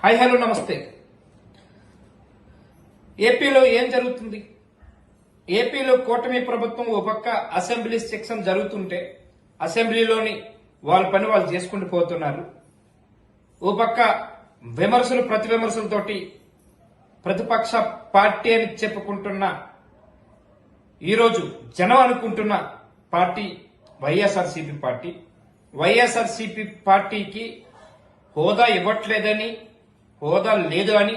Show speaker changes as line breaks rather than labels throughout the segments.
Hi hello నమస్తే. ఏపీలో ఏం జరుగుతుంది? ఏపీలో కూటమి ప్రభుత్వం ఓ పక్క అసెంబ్లీ సెక్షన్ జరుగుతుంటే అసెంబ్లీలోని వాళ్ళ పని వాళ్ళు చేసుకుంటూ పోతున్నారు. ఓ పక్క విమర్శలు ప్రతి విమర్శలతోటి ప్రతిపక్ష పార్టీ అని చెప్పుకుంటున్న ఈరోజు జనం అనుకుంటున్న పార్టీ వైఎస్ఆర్సీపీ పార్టీ. వైఎస్ఆర్సీపీ పార్టీకి హోదా ఇవ్వట్లేదని హోదా లేదు అని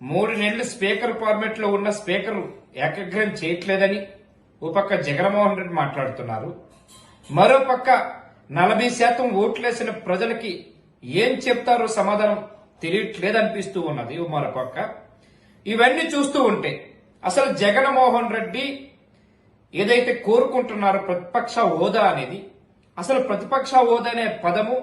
మూడు నెలలు స్పీకర్ ఫార్మెట్లో ఉన్న స్పీకర్ ఏకగ్రం చేయట్లేదని ఓ పక్క జగన్మోహన్ రెడ్డి మాట్లాడుతున్నారు. మరో పక్క నలభై శాతం ఓట్లేసిన ప్రజలకి ఏం చెప్తారో సమాధానం తెలియట్లేదనిపిస్తూ ఉన్నది ఓ మరో పక్క. ఇవన్నీ చూస్తూ ఉంటే అసలు జగన్మోహన్ రెడ్డి ఏదైతే కోరుకుంటున్నారో ప్రతిపక్ష హోదా అనేది అసలు ప్రతిపక్ష హోదా అనే పదము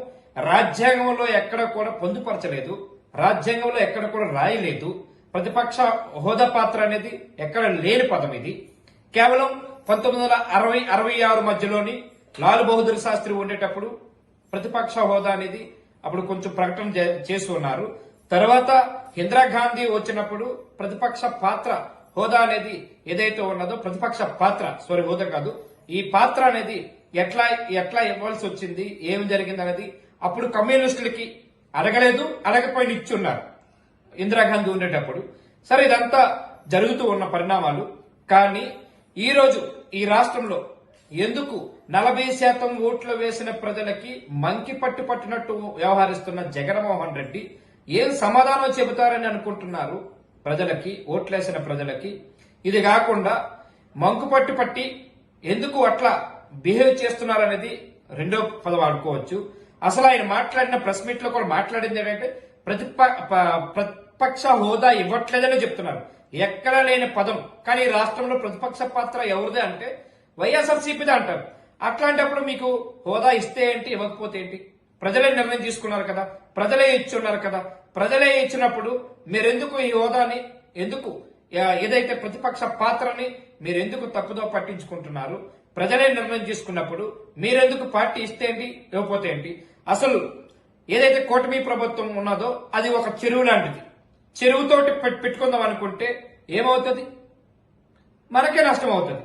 రాజ్యాంగంలో ఎక్కడ కూడా పొందుపరచలేదు. రాజ్యాంగంలో ఎక్కడ కూడా రాయలేదు. ప్రతిపక్ష హోదా పాత్ర అనేది ఎక్కడ లేని పదం ఇది. కేవలం పంతొమ్మిది వందల అరవై అరవై ఆరు మధ్యలోని లాల్ బహదూర్ శాస్త్రి ఉండేటప్పుడు ప్రతిపక్ష హోదా అనేది అప్పుడు కొంచెం ప్రకటన చే- చేసి ఉన్నారు. తర్వాత ఇందిరాగాంధీ వచ్చినప్పుడు ప్రతిపక్ష పాత్ర హోదా అనేది ఏదైతే ఉన్నదో ప్రతిపక్ష పాత్ర సారీ హోదా కాదు. ఈ పాత్ర అనేది ఎట్లా ఎట్లా ఇవ్వాల్సి వచ్చింది ఏం జరిగింది అనేది అప్పుడు కమ్యూనిస్టులకి అడగలేదు అడగపోయిన ఇచ్చున్నారు. ఇందిరాగాంధీ ఉండేటప్పుడు. సరే ఇదంతా జరుగుతూ ఉన్న పరిణామాలు. కానీ ఈరోజు ఈ రాష్ట్రంలో ఎందుకు నలభై శాతం ఓట్లు వేసిన ప్రజలకి మంకి పట్టు పట్టినట్టు వ్యవహరిస్తున్న జగన్మోహన్ రెడ్డి ఏం సమాధానం చెబుతారని అనుకుంటున్నారు ప్రజలకి ఓట్లేసిన ప్రజలకి? ఇది కాకుండా మంకు పట్టు పట్టి ఎందుకు అట్లా బిహేవ్ చేస్తున్నారనేది రెండో పదం ఆడుకోవచ్చు అసలు ఆయన మాట్లాడిన ప్రెస్ మీట్లో కూడా మాట్లాడింది ఏంటంటే ప్రతిప ప్రతిపక్ష హోదా ఇవ్వట్లేదని చెప్తున్నారు. ఎక్కడ లేని పదం. కానీ ఈ రాష్ట్రంలో ప్రతిపక్ష పాత్ర ఎవరిదే అంటే వైఎస్ఆర్సీపీదే అంటారు. అట్లాంటప్పుడు మీకు హోదా ఇస్తే ఏంటి ఇవ్వకపోతే ఏంటి? ప్రజలే నిర్ణయం తీసుకున్నారు కదా. ప్రజలే ఇచ్చున్నారు కదా. ప్రజలే ఇచ్చినప్పుడు మీరెందుకు ఈ హోదాని ఎందుకు ఏదైతే ప్రతిపక్ష పాత్రని మీరెందుకు తప్పుదో పట్టించుకుంటున్నారు? ప్రజలే నిర్ణయం తీసుకున్నప్పుడు మీరెందుకు పార్టీ ఇస్తే ఏంటి ఇవ్వకపోతే ఏంటి? అసలు ఏదైతే కూటమి ప్రభుత్వం ఉన్నదో అది ఒక చెరువు లాంటిది. చెరువుతోటి పెట్టుకుందాం అనుకుంటే ఏమవుతుంది? మనకే నష్టం అవుతుంది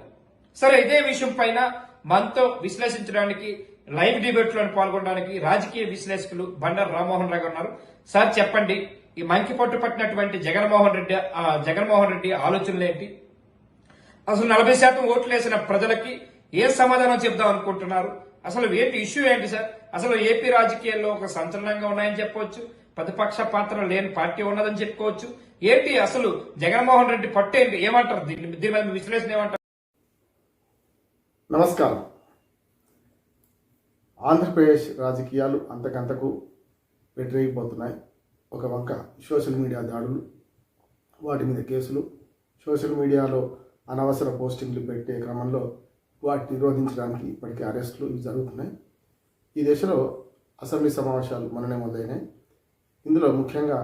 సరే ఇదే విషయం పైన మనతో విశ్లేషించడానికి లైవ్ డిబేట్లో పాల్గొనడానికి రాజకీయ విశ్లేషకులు బండారు రామ్మోహన్ రావు ఉన్నారు. సార్ చెప్పండి ఈ మంకి పట్టు పట్టినటువంటి జగన్మోహన్ రెడ్డి జగన్మోహన్ రెడ్డి ఆలోచనలు ఏంటి? అసలు నలభై శాతం ఓట్లు వేసిన ప్రజలకి ఏ సమాధానం చెప్దాం అనుకుంటున్నారు? అసలు ఏంటి ఇష్యూ ఏంటి సార్? అసలు ఏపీ రాజకీయాల్లో ఒక సంచలనంగా ఉన్నాయని చెప్పవచ్చు ప్రతిపక్ష పాత్ర లేని పార్టీ ఉన్నదని చెప్పుకోవచ్చు. ఏంటి అసలు జగన్మోహన్ రెడ్డి పట్టు ఏంటి ఏమంటారు? దీని దీని మీద విశ్లేషణ ఏమంటారు?
నమస్కారం. ఆంధ్రప్రదేశ్ రాజకీయాలు అంతకంతకు వ్యతిరేకిపోతున్నాయి. ఒక వంక సోషల్ మీడియా దాడులు వాటి మీద కేసులు సోషల్ మీడియాలో అనవసర పోస్టింగ్లు పెట్టే క్రమంలో వాటిని నిరోధించడానికి ఇప్పటికే అరెస్టులు ఇవి జరుగుతున్నాయి. ఈ దశలో అసెంబ్లీ సమావేశాలు మొన్ననే మొదలైనాయి. ఇందులో ముఖ్యంగా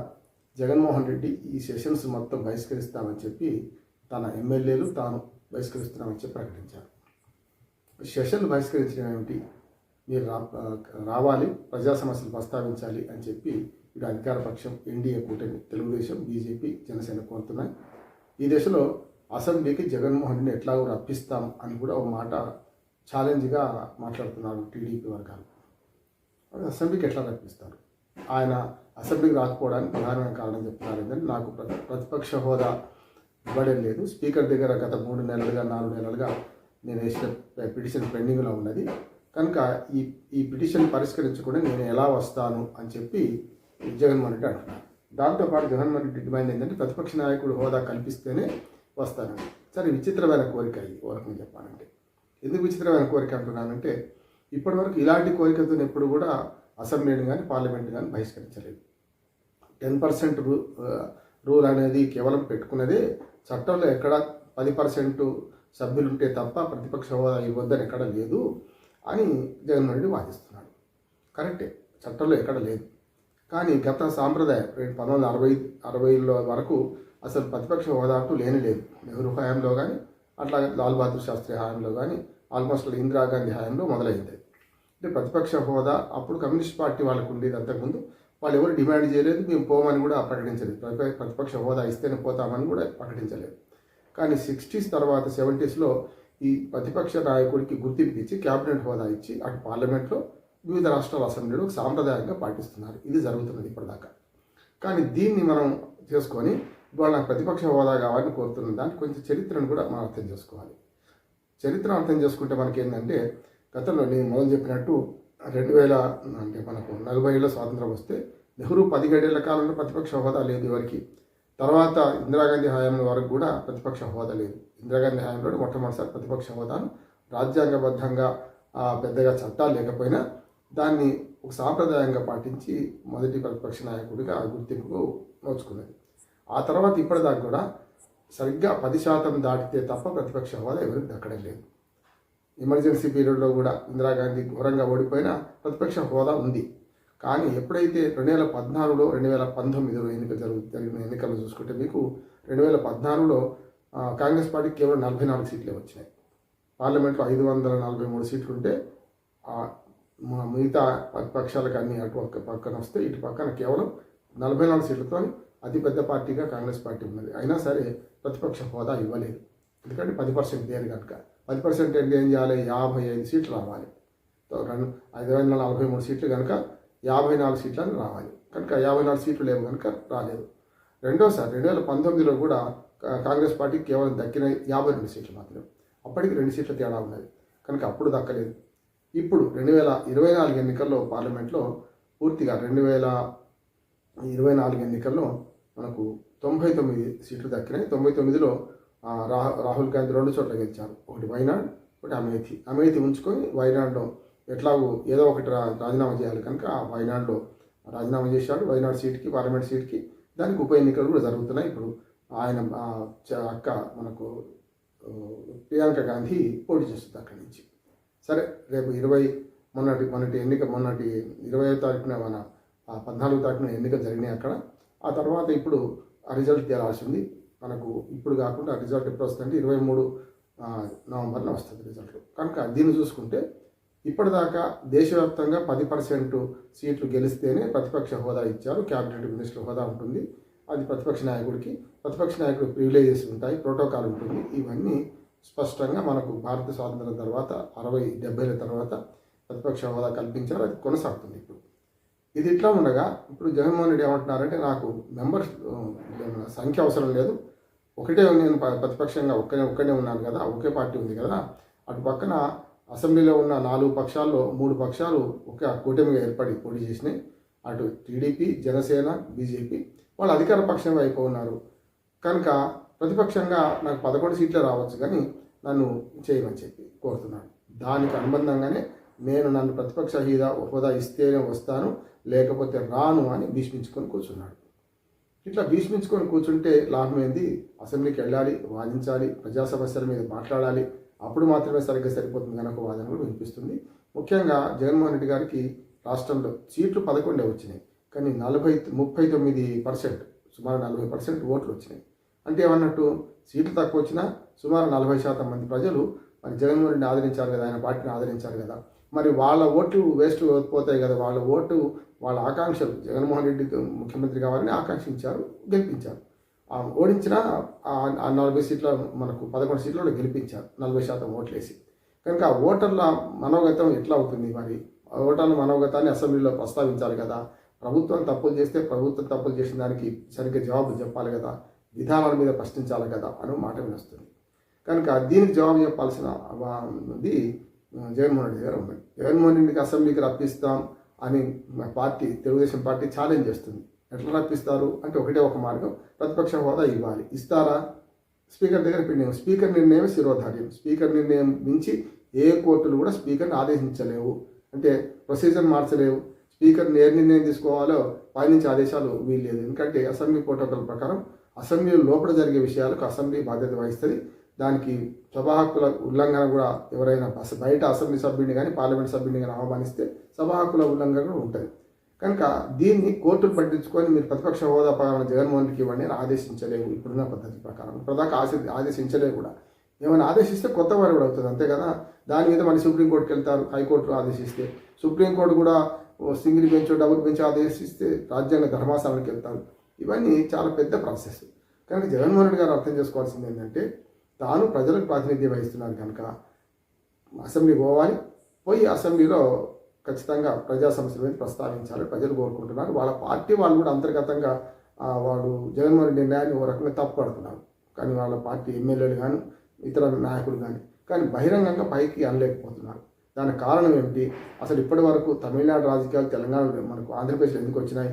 జగన్మోహన్ రెడ్డి ఈ సెషన్స్ మొత్తం బహిష్కరిస్తామని చెప్పి తన ఎమ్మెల్యేలు తాను బహిష్కరిస్తున్నామని చెప్పి ప్రకటించారు. సెషన్లు బహిష్కరించడం ఏమిటి? మీరు రా రావాలి ప్రజా సమస్యలు ప్రస్తావించాలి అని చెప్పి ఇటు అధికార పక్షం ఎన్డీఏ కూటమి తెలుగుదేశం బీజేపీ జనసేన కోరుతున్నాయి. ఈ దశలో అసెంబ్లీకి జగన్మోహన్ ఎట్లాగో రప్పిస్తాం అని కూడా ఒక మాట ఛాలెంజ్గా మాట్లాడుతున్నారు టీడీపీ వర్గాలు. అసెంబ్లీకి ఎట్లా రప్పిస్తారు? ఆయన అసెంబ్లీకి రాకపోవడానికి ప్రధానమైన కారణం చెప్తున్నారు ఏంటంటే నాకు ప్రతిపక్ష హోదా ఇవ్వడం లేదు. స్పీకర్ దగ్గర గత మూడు నెలలుగా నాలుగు నెలలుగా నేను వేసిన పిటిషన్ పెండింగ్లో ఉన్నది. కనుక ఈ ఈ పిటిషన్ పరిష్కరించకుండా నేను ఎలా వస్తాను అని చెప్పి జగన్మోహన్ రెడ్డి అంటున్నారు. దాంతోపాటు జగన్మోహన్ రెడ్డి డిమాండ్ ఏంటంటే ప్రతిపక్ష నాయకుడు హోదా కల్పిస్తేనే వస్తానని సరే విచిత్రమైన కోరిక అయ్యి వరకు రకంగా చెప్పాలంటే. ఎందుకు విచిత్రమైన కోరిక అంటున్నానంటే ఇప్పటివరకు ఇలాంటి కోరికతో ఎప్పుడు కూడా అసెంబ్లీని కానీ పార్లమెంట్ కానీ బహిష్కరించలేదు. టెన్ పర్సెంట్ రూ రూల్ అనేది కేవలం పెట్టుకున్నదే చట్టంలో ఎక్కడ పది పర్సెంట్ సభ్యులుంటే తప్ప ప్రతిపక్ష హోదా ఇవ్వద్దని ఎక్కడ లేదు అని జగన్మోహన్ రెడ్డి వాదిస్తున్నాడు. కరెక్టే చట్టంలో ఎక్కడ లేదు. కానీ గత సాంప్రదాయం రెండు పంతొమ్మిది వందల అరవై అరవైలో వరకు అసలు ప్రతిపక్ష హోదా అంటూ లేని లేదు. నెహ్రూ హయాంలో కానీ అట్లా లాల్ బహదూర్ శాస్త్రి హయాంలో కానీ ఆల్మోస్ట్ ఇందిరాగాంధీ హయాంలో మొదలైంది. అంటే ప్రతిపక్ష హోదా అప్పుడు కమ్యూనిస్ట్ పార్టీ వాళ్ళకు ఉండేది అంతకుముందు. వాళ్ళు ఎవరు డిమాండ్ చేయలేదు మేము పోమని కూడా ప్రకటించలేదు. ప్రతిపక్ష హోదా ఇస్తేనే పోతామని కూడా ప్రకటించలేదు. కానీ సిక్స్టీస్ తర్వాత సెవెంటీస్లో ఈ ప్రతిపక్ష నాయకుడికి గుర్తింపు ఇచ్చి క్యాబినెట్ హోదా ఇచ్చి అటు పార్లమెంట్లో వివిధ రాష్ట్రాల అసెంబ్లీలో సాంప్రదాయంగా పాటిస్తున్నారు. ఇది జరుగుతున్నది ఇప్పటిదాకా. కానీ దీన్ని మనం చేసుకొని ఇవాళ నాకు ప్రతిపక్ష హోదా కావాలని కోరుతున్న దానికి కొంచెం చరిత్రను కూడా మనం అర్థం చేసుకోవాలి. చరిత్ర అర్థం చేసుకుంటే మనకి ఏంటంటే గతంలో నేను మొదలు చెప్పినట్టు రెండు వేల అంటే మనకు నలభై ఏళ్ళ స్వాతంత్రం వస్తే నెహ్రూ పదిహేడేళ్ళ కాలంలో ప్రతిపక్ష హోదా లేదు ఎవరికి తర్వాత ఇందిరాగాంధీ హయాం వరకు కూడా ప్రతిపక్ష హోదా లేదు. ఇందిరాగాంధీ హయాంలో మొట్టమొదటిసారి ప్రతిపక్ష హోదాను రాజ్యాంగబద్ధంగా పెద్దగా చట్టాలు లేకపోయినా దాన్ని ఒక సాంప్రదాయంగా పాటించి మొదటి ప్రతిపక్ష నాయకుడిగా గుర్తింపు గుర్తింపుకు నోచుకున్నది. ఆ తర్వాత ఇప్పటిదాకా కూడా సరిగ్గా పది శాతం దాటితే తప్ప ప్రతిపక్ష హోదా ఎవరికి దక్కడం లేదు. ఎమర్జెన్సీ పీరియడ్లో కూడా ఇందిరాగాంధీ ఘోరంగా ఓడిపోయినా ప్రతిపక్ష హోదా ఉంది. కానీ ఎప్పుడైతే రెండు వేల పద్నాలుగులో రెండు వేల పంతొమ్మిదిలో ఎన్నిక జరుగు జరిగిన ఎన్నికలు చూసుకుంటే మీకు రెండు వేల పద్నాలుగులో కాంగ్రెస్ పార్టీకి కేవలం నలభై నాలుగు సీట్లే వచ్చినాయి. పార్లమెంట్లో ఐదు వందల నలభై మూడు సీట్లు ఉంటే మిగతా పక్షాలకు అన్ని అటు పక్కన వస్తే ఇటు పక్కన కేవలం నలభై నాలుగు సీట్లతో అతిపెద్ద పార్టీగా కాంగ్రెస్ పార్టీ ఉన్నది. అయినా సరే ప్రతిపక్ష హోదా ఇవ్వలేదు. ఎందుకంటే పది పర్సెంట్ దేని కనుక? పది పర్సెంట్ అంటే ఏం చేయాలి? యాభై ఐదు సీట్లు రావాలి. రెండు ఐదు వందల నలభై మూడు సీట్లు కనుక యాభై నాలుగు సీట్లను రావాలి. కనుక యాభై నాలుగు సీట్లు లేవు కనుక రాలేదు. రెండోసారి రెండు వేల పంతొమ్మిదిలో కూడా కా- కాంగ్రెస్ పార్టీకి కేవలం దక్కిన యాభై రెండు సీట్లు మాత్రమే. అప్పటికి రెండు సీట్ల తేడా ఉన్నది. కనుక అప్పుడు దక్కలేదు. ఇప్పుడు రెండు వేల ఇరవై నాలుగు ఎన్నికల్లో పార్లమెంట్లో పూర్తిగా రెండు వేల ఇరవై నాలుగు ఎన్నికల్లో మనకు తొంభై తొమ్మిది సీట్లు దక్కినాయి. తొంభై తొమ్మిదిలో రాహుల్ గాంధీ రెండు చోట్ల గెలిచారు. ఒకటి వైనాడ్ ఒకటి అమేథి అమేథి ఉంచుకొని వైనాడ్లో ఎట్లాగో ఏదో ఒకటి రాజీనామా చేయాలి కనుక ఆ వైనాడ్లో రాజీనామా చేశాడు. వైనాడ్ సీట్కి పార్లమెంట్ సీట్కి దానికి ఉప ఎన్నికలు కూడా జరుగుతున్నాయి. ఇప్పుడు ఆయన అక్క మనకు ప్రియాంక గాంధీ పోటీ చేస్తుంది అక్కడి నుంచి. సరే రేపు ఇరవై మొన్నటి మొన్నటి ఎన్నిక మొన్నటి ఇరవై తారీఖున మన పద్నాలుగు తారీఖున ఎన్నికలు జరిగినాయి అక్కడ. ఆ తర్వాత ఇప్పుడు ఆ రిజల్ట్ తేలాల్సి ఉంది మనకు ఇప్పుడు కాకుండా ఆ రిజల్ట్ ఎప్పుడు వస్తుందంటే ఇరవై మూడు నవంబర్లో వస్తుంది రిజల్ట్ కనుక దీన్ని చూసుకుంటే ఇప్పటిదాకా దేశవ్యాప్తంగా పది పర్సెంట్ సీట్లు గెలిస్తేనే ప్రతిపక్ష హోదా ఇచ్చారు. క్యాబినెట్ మినిస్టర్ హోదా ఉంటుంది. అది ప్రతిపక్ష నాయకుడికి ప్రతిపక్ష నాయకుడు ప్రివిలేజెస్ ఉంటాయి ప్రోటోకాల్ ఉంటుంది. ఇవన్నీ స్పష్టంగా మనకు భారత స్వాతంత్రం తర్వాత అరవై డెబ్బైల తర్వాత ప్రతిపక్ష హోదా కల్పించారు అది కొనసాగుతుంది ఇప్పుడు. ఇది ఇట్లా ఉండగా ఇప్పుడు జగన్మోహన్ రెడ్డి ఏమంటున్నారంటే నాకు మెంబర్స్ సంఖ్య అవసరం లేదు. ఒకటే నేను ప- ప్రతిపక్షంగా ఒక్కనే ఒక్కనే ఉన్నాను కదా ఒకే పార్టీ ఉంది కదా. అటు పక్కన అసెంబ్లీలో ఉన్న నాలుగు పక్షాల్లో మూడు పక్షాలు ఒక కూటమిగా ఏర్పడి పోటీ చేసినాయి. అటు టీడీపీ జనసేన బీజేపీ వాళ్ళు అధికార పక్షంగా అయిపోయి ఉన్నారు. కనుక ప్రతిపక్షంగా నాకు పదకొండు సీట్లే రావచ్చు కానీ నన్ను చేయమని చెప్పి కోరుతున్నాను. దానికి అనుబంధంగానే నేను నన్ను ప్రతిపక్ష హీదా హోదా ఇస్తేనే వస్తాను లేకపోతే రాను అని భీష్మించుకొని కూర్చున్నాడు. ఇట్లా భీష్మించుకొని కూర్చుంటే లాభం ఏంది అసెంబ్లీకి వెళ్ళాలి వాదించాలి ప్రజా సమస్యల మీద మాట్లాడాలి. అప్పుడు మాత్రమే సరిగ్గా సరిపోతుంది కనుక వాదన కూడా వినిపిస్తుంది. ముఖ్యంగా జగన్మోహన్ రెడ్డి గారికి రాష్ట్రంలో సీట్లు పదకొండే వచ్చినాయి. కానీ నలభై ముప్పై తొమ్మిది పర్సెంట్ సుమారు నలభై పర్సెంట్ ఓట్లు వచ్చినాయి. అంటే ఏమన్నట్టు సీట్లు తక్కువ వచ్చినా సుమారు నలభై శాతం మంది ప్రజలు మరి జగన్మోహన్ రెడ్డిని ఆదరించారు కదా ఆయన పార్టీని ఆదరించారు కదా. మరి వాళ్ళ ఓట్లు వేస్ట్ పోతాయి కదా వాళ్ళ ఓటు వాళ్ళ ఆకాంక్షలు. జగన్మోహన్ రెడ్డి ముఖ్యమంత్రి కావాలని ఆకాంక్షించారు గెలిపించారు. ఓడించిన ఆ- నలభై సీట్ల మనకు పదకొండు సీట్లలో గెలిపించారు నలభై శాతం ఓట్లేసి. కనుక ఆ ఓటర్ల మనోగతం ఎట్లా అవుతుంది మరి? ఆ ఓటర్ల మనోగతాన్ని అసెంబ్లీలో ప్రస్తావించాలి కదా. ప్రభుత్వం తప్పులు చేస్తే ప్రభుత్వం తప్పులు చేసిన దానికి సరిగ్గా జవాబు చెప్పాలి కదా. విధానాల మీద ప్రశ్నించాలి కదా అని మాట వినొస్తుంది. కనుక దీనికి జవాబు చెప్పాల్సిన ఇది జగన్మోహన్ రెడ్డి గారు ఉన్నాయి జగన్మోహన్ రెడ్డికి అసెంబ్లీకి రప్పిస్తాం అని మా పార్టీ తెలుగుదేశం పార్టీ ఛాలెంజ్ చేస్తుంది. ఎట్లా రప్పిస్తారు అంటే ఒకటే ఒక మార్గం ప్రతిపక్ష హోదా ఇవ్వాలి. ఇస్తారా? స్పీకర్ దగ్గర పిండి స్పీకర్ నిర్ణయం శిరోధార్యం. స్పీకర్ నిర్ణయం మించి ఏ కోర్టులు కూడా స్పీకర్ని ఆదేశించలేవు. అంటే ప్రొసీజర్ మార్చలేవు. స్పీకర్ ఏ నిర్ణయం తీసుకోవాలో పైనుంచి ఆదేశాలు వీల్లేదు. ఎందుకంటే అసెంబ్లీ ప్రోటోకాల్ ప్రకారం అసెంబ్లీ లోపల జరిగే విషయాలకు అసెంబ్లీ బాధ్యత వహిస్తుంది. దానికి సభా హక్కుల ఉల్లంఘన కూడా ఎవరైనా బయట అసెంబ్లీ సభ్యుడిని కానీ పార్లమెంట్ సభ్యుడిని కానీ ఆహ్వానిస్తే సభా హక్కుల ఉల్లంఘన కూడా ఉంటుంది. కనుక దీన్ని కోర్టులు పట్టించుకొని మీరు ప్రతిపక్ష హోదా ప్రకారం జగన్మోహన్ రెడ్డికి ఇవ్వండి అని ఆదేశించలేవు ఇప్పుడున్న పద్ధతి ప్రకారం. ఇప్పటిదాకా ఆశ ఆదేశించలేవు కూడా. ఏమైనా ఆదేశిస్తే కొత్త వారు కూడా అవుతుంది. అంతే కదా? దాని మీద మళ్ళీ సుప్రీంకోర్టుకి వెళ్తారు హైకోర్టు ఆదేశిస్తే. సుప్రీంకోర్టు కూడా ఓ సింగిల్ బెంచ్ డబుల్ బెంచ్ ఆదేశిస్తే రాజ్యాంగ ధర్మాసనానికి వెళ్తారు. ఇవన్నీ చాలా పెద్ద ప్రాసెస్. కనుక జగన్మోహన్ రెడ్డి గారు అర్థం చేసుకోవాల్సింది ఏంటంటే తాను ప్రజలకు ప్రాతినిధ్యం వహిస్తున్నారు కనుక అసెంబ్లీ పోవాలి. పోయి అసెంబ్లీలో ఖచ్చితంగా ప్రజా సమస్యల మీద ప్రస్తావించాలి ప్రజలు కోరుకుంటున్నారు. వాళ్ళ పార్టీ వాళ్ళు కూడా అంతర్గతంగా వాళ్ళు జగన్మోహన్ రెడ్డి నిర్ణయాన్ని ఓ రకంగా తప్పుపడుతున్నారు. కానీ వాళ్ళ పార్టీ ఎమ్మెల్యేలు కానీ ఇతర నాయకులు కానీ కానీ బహిరంగంగా పైకి అనలేకపోతున్నారు. దానికి కారణం ఏమిటి? అసలు ఇప్పటి వరకు తమిళనాడు రాజకీయాలు తెలంగాణ మనకు ఆంధ్రప్రదేశ్ ఎందుకు వచ్చినాయి?